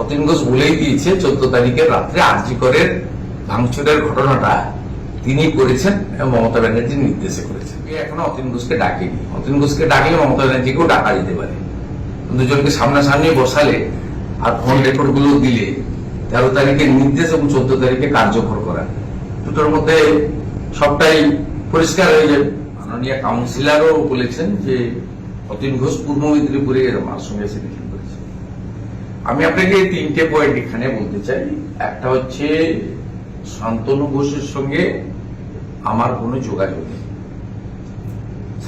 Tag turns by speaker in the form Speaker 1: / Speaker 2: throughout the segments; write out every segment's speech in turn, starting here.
Speaker 1: অতীন ঘোষ বলেই দিয়েছে, চোদ্দ তারিখের রাত্রে আরজিকরের ভাঙচুরের ঘটনাটা তিনি করেছেন এবং মমতা ব্যানার্জির নির্দেশে করেছেন। এখনও অতীন ঘোষকে ডাকেনি। অতীন ঘোষকে ডাকলে মমতা ব্যানার্জিকেও ডাকা যেতে পারে। দুজনকে সামনাসামনি বসালে আর ফোন রেকর্ডগুলো দিলে তেরো তারিখের নির্দেশ এবং চোদ্দ তারিখে কার্যকর করা। দুটোর মধ্যে সবটাই পরিষ্কার হয়ে যাবে। মাননীয় কাউন্সিলরও বলেছেন যে অতীন ঘোষ পূর্ব মেদিনীপুরে আমার সঙ্গে এসে মিটিং করেছে। আমি আপনাকে তিনটে পয়েন্ট এখানে বলতে চাই। একটা হচ্ছে শান্তনু ঘোষের সঙ্গে আমার কোনো যোগাযোগ নেই।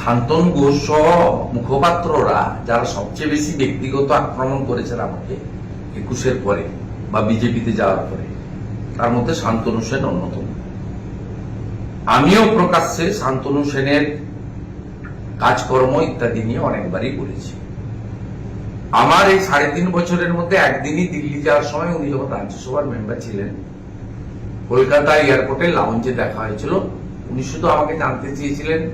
Speaker 1: শান্তনু ঘোষ সহ মুখপাত্ররা যারা সবচেয়ে বেশি ব্যক্তিগত আক্রমণ করেছেন আমাকে একুশের পরে বা বিজেপিতে যাওয়ার পরে, তার মধ্যে শান্তনু সেন অন্যতম। আমিও প্রকাশ্যে শান্তনু সেনের কাজকর্ম ইত্যাদি নিয়ে অনেকবারই বলেছি। আমার এই সাড়ে তিন বছরের মধ্যে একদিনই দিল্লি যাওয়ার সময় উনি যখন রাজ্যসভার মেম্বার ছিলেন, কলকাতা এয়ারপোর্টে লাউঞ্জে দেখা হয়েছিল। উনি শুধু আমাকে জানতে চেয়েছিলেন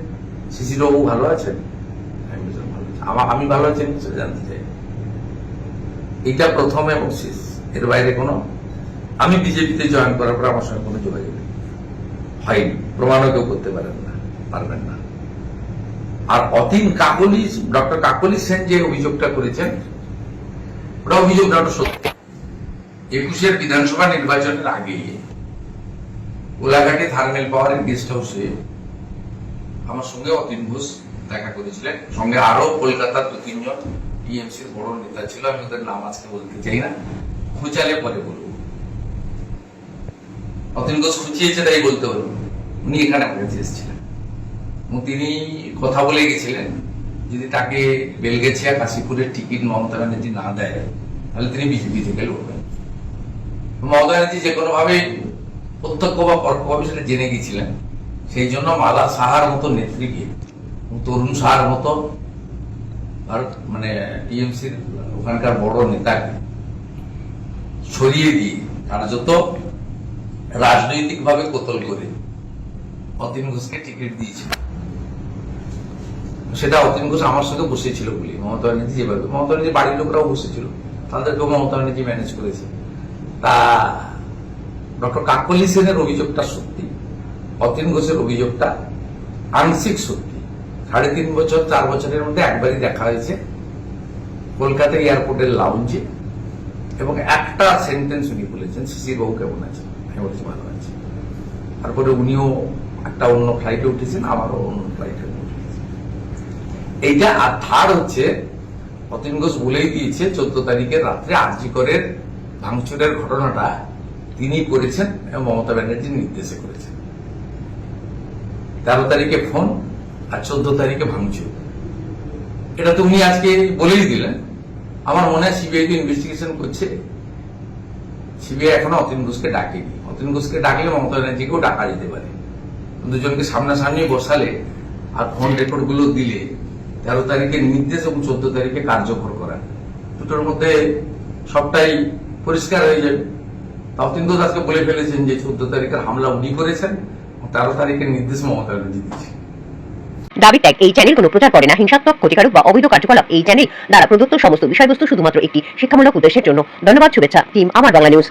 Speaker 1: শিশির বাবু ভালো আছেন? আমি "ভালো আছি।" আমি ভালো আছেন জানতে চাই। এটা প্রথম এবং শেষ। এর বাইরে কোনো? আমি বিজেপিতে জয়েন করার পর আমার সঙ্গে কোনো যোগাযোগ হয়নি। প্রমাণও কেউ করতে পারেন না, পারবেন না। আর অতীন কাকলি, ডক্টর কাকলি সেন যে অভিযোগটা করেছেন, ওটা অভিযোগ ওটা সত্যি। একুশের বিধানসভা নির্বাচনের আগে গোলাঘাটে থার্মেল পাওয়ারের গেস্ট হাউসে আমার সঙ্গে অতীন ঘোষ দেখা করেছিলেন, সঙ্গে আরও কলকাতার দু তিনজন টিএমসির বড় নেতা ছিল, আমি ওদের নাম আজকে বলতে চাই না, খুঁচালে পরে বলব। অতীন ঘোষ খুঁচিয়েছে তাই বলতে হলো উনি এখানে আমার এসেছিলেন তিনি কথা বলে গেছিলেন, যদি তাকে বেলগেছিয়া কাশীপুরের টিকিট মমতা ব্যানার্জি না দেয়, তাহলে তিনি বিজেপি থেকে লড়বেন। মমতা ব্যানার্জি যে কোনো ভাবে প্রত্যক্ষ বা পরোক্ষভাবে সেটা জেনে গেছিলেন, সেই জন্য মালা সাহার মতো নেত্রীকে তরুণ সাহার মতো ভারত মানে টিএমসির ওখানকার বড় নেতাকে সরিয়ে দিয়ে কার্যত রাজনৈতিকভাবে কোতল করে অতীন ঘোষকে টিকিট দিয়েছিল। সেটা অতীন ঘোষ আমার সঙ্গে বসেছিল বলি, মমতা ব্যানার্জি যেভাবে, মমতা ব্যানার্জি বাড়ির লোকরাও বসেছিল, তাদেরকেও মমতা ব্যানার্জি ম্যানেজ করেছে। তা, ডক্টর কাকলি সেনের অভিযোগটা সত্যি, অতীন ঘোষের অভিযোগটা আংশিক সত্যি। সাড়ে তিন বছর, চার বছরের মধ্যে একবারই দেখা হয়েছে কলকাতা এয়ারপোর্টের লাউঞ্জে এবং একটা সেন্টেন্স উনি বলেছেন, শিশির বাবু কেমন আছে আমি বলেছি, ভালো আছে। তারপরে উনিও একটা অন্য ফ্লাইটে উঠেছেন আমারও অন্য ফ্লাইটে এইটা আর থার্ড হচ্ছে, অতীন ঘোষ বলেই দিয়েছে, চোদ্দ তারিখের রাত্রে আরজিকরের ভাঙচুরের ঘটনাটা তিনি করেছেন এবং মমতা ব্যানার্জির নির্দেশে করেছেন। তেরো তারিখে ফোন আর চোদ্দ তারিখে ভাঙচুর। এটা তো উনি আজকে বলেই দিলেন। আমার মনে হয় সিবিআই তো ইনভেস্টিগেশন করছে। সিবিআই এখনও অতীন ঘোষকে ডাকেনি। অতীন ঘোষকে ডাকলে মমতা ব্যানার্জিকেও ডাকা যেতে পারে। দুজনকে সামনাসামনি বসালে আর ফোন রেকর্ডগুলো দিলে তেরো তারিখের নির্দেশ এবং চোদ্দ তারিখে কার্যকর করা। দুটোর মধ্যে সবটাই পরিষ্কার হয়ে যাবে। তা অতীন ঘোষ আজকে বলে ফেলেছেন যে চোদ্দ তারিখের হামলা উনি করেছেন তেরো তারিখের নির্দেশ মমতা ব্যানার্জি দিচ্ছে
Speaker 2: দাবি ত্যাগ, এই চ্যানেল কোনো প্রচার করে না। হিংসাত্মক, ক্ষতিকারক বা অবৈধ কার্যকলাপ এই চ্যানেল দ্বারা প্রদত্ত সমস্ত বিষয়বস্তু শুধুমাত্র একটি শিক্ষামূলক উদ্দেশ্যের জন্য। ধন্যবাদ, শুভেচ্ছা টিম আমার বাংলা নিউজ